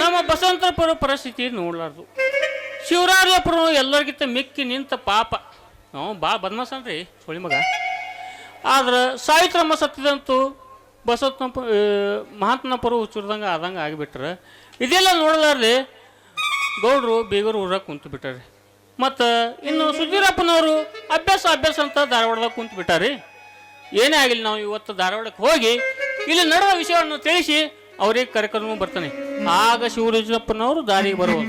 ನಮ್ಮ ಬಸವಂತಪುರ ಪರಿಸ್ಥಿತಿ ನೋಡ್ಲಾರ್ದು. ಶಿವರಾಜಪುರ ಎಲ್ಲರಿಗಿಂತ ಮಿಕ್ಕಿ ನಿಂತ ಪಾಪ. ಹ್ಞೂ ಭಾಳ ಬದ್ಮಾಸನ್ರಿ ಸುಳಿ ಮಗ. ಆದ್ರೆ ಸಾಯಿತ್ರಮ್ಮ ಸತ್ತಿದಂತೂ ಬಸವತ್ನಪ್ಪ ಮಹಾತ್ಮಪುರ ಹುಚ್ಚಿರ್ದಂಗೆ ಆದಂಗೆ ಆಗಿಬಿಟ್ರೆ. ಇದೆಲ್ಲ ನೋಡಲಾರ್ದೆ ಗೌಡ್ರು ಬೀಗರು ಊರಾಗ ಕುಂತು ಬಿಟ್ಟಾರೆ ಮತ್ತು ಇನ್ನು ಸುಧೀರಪ್ಪನವರು ಅಭ್ಯಾಸ ಅಭ್ಯಾಸ ಅಂತ ಧಾರವಾಡದಾಗ ಕುಂತು ಬಿಟ್ಟಾರಿ ಏನೇ ಆಗಿಲ್ಲ ನಾವು ಇವತ್ತು ಧಾರವಾಡಕ್ಕೆ ಹೋಗಿ, ಇಲ್ಲಿ ನಡೆದ ವಿಷಯವನ್ನು ತಿಳಿಸಿ ಅವ್ರಿಗೆ ಕಾರ್ಯಕ್ರಮ ಬರ್ತಾನೆ. ಆಗ ಶಿವರಾಜಪ್ಪನವರು ದಾರಿಗೆ ಬರುವ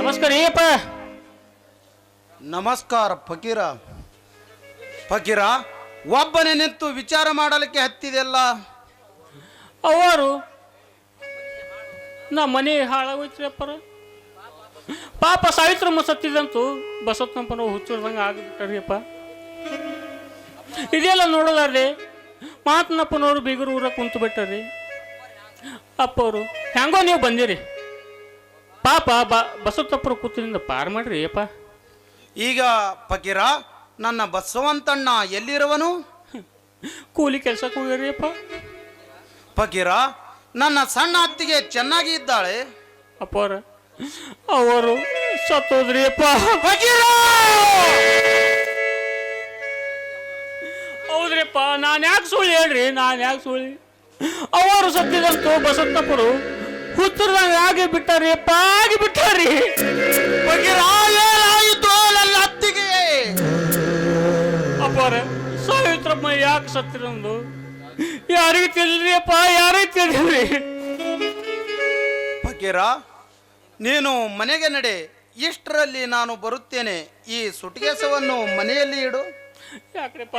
ನಮಸ್ಕಾರ ಏಪ್ಪ ನಮಸ್ಕಾರ ಫಕೀರ. ಫಕೀರ ಒಬ್ಬನೇ ನಿಂತು ವಿಚಾರ ಮಾಡಲಿಕ್ಕೆ ಹತ್ತಿದೆಲ್ಲ ಅವರು ನಾ ಮನೆ ಹಾಳಾಗೋಯ್ತಪ್ಪರ ಅಪ್ಪರ ಪಾಪ ಸಾವಿತ್ರಮ್ಮ ಸತ್ತಿದಂತೂ ಬಸವಪ್ಪನ ಹುಚ್ಚಿಡ್ದಂಗೆ ಆಗ್ಬಿಟ್ಟಾರಿಯಪ್ಪ ಇದೆಲ್ಲ ನೋಡಲಾರ್ರಿ ಮಾತನಪ್ಪನವರು ಬೀಗರು ಊರ ಕುಂತು ಬಿಟ್ಟರಿ. ಅಪ್ಪವರು ಹೆಂಗೋ ನೀವು ಬಂದಿರಿ. ಪಾಪ ಬ ಬಸವತಪ್ಪರು ಕೂತಿನಿಂದ ಪಾರ್ ಮಾಡ್ರಿ ಅಪ್ಪ ಈಗ ಫಕೀರ ನನ್ನ ಬಸವಂತಣ್ಣ ಎಲ್ಲಿರುವನು? ಕೂಲಿ ಕೆಲ್ಸಕ್ಕೆ ಹೋಗ್ಯಾರಿ ಅಪ್ಪ ಫಕೀರ ನನ್ನ ಸಣ್ಣ ಅತ್ತಿಗೆ ಚೆನ್ನಾಗಿ ಇದ್ದಾಳೆ. ಅಪ್ಪವ್ರ ಅವರು ಸತ್ತೋದ್ರಿ ಅಪ್ಪ ಫಕೀರ! ಹೌದ್ರಿಪ್ಪ ನಾನು ಯಾಕೆ ಸುಳ್ಳು ಹೇಳ್ರಿ ನಾನು ಯಾಕೆ ಸುಳ್ಳಿ? ಅವರು ಸತ್ತಿದಂತೂ ಬಸವಣ್ಣಪ್ಪರು ಹುತ್ತರದಾಗ ಆಗಿ ಬಿಟ್ಟಾರಿ ಅಪ್ಪ ಆಗಿ ಬಿಟ್ಟಾರಿ ನನ್ನ ಅತ್ತಿಗೆ. ಅಪ್ಪವ್ರ ಸಾವಿತ್ರಮ್ಮ ಯಾಕೆ ಸತ್ತಿರಂದು? ಯಾರಿಗೆ ತಿಳಿದ್ರಿ ಅಪ್ಪ ಯಾರಿಗೆ ತಿಳಿದ್ರಿ? ಫಕೀರ ನೀನು ಮನೆಗೆ ನಡೆ ಇಷ್ಟರಲ್ಲಿ ನಾನು ಬರುತ್ತೇನೆ. ಈ ಸುಟಿಗೆಸವನ್ನು ಮನೆಯಲ್ಲಿ ಇಡು. ಯಾಕ್ರಿಪ್ಪ?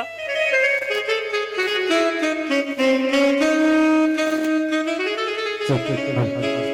続きます。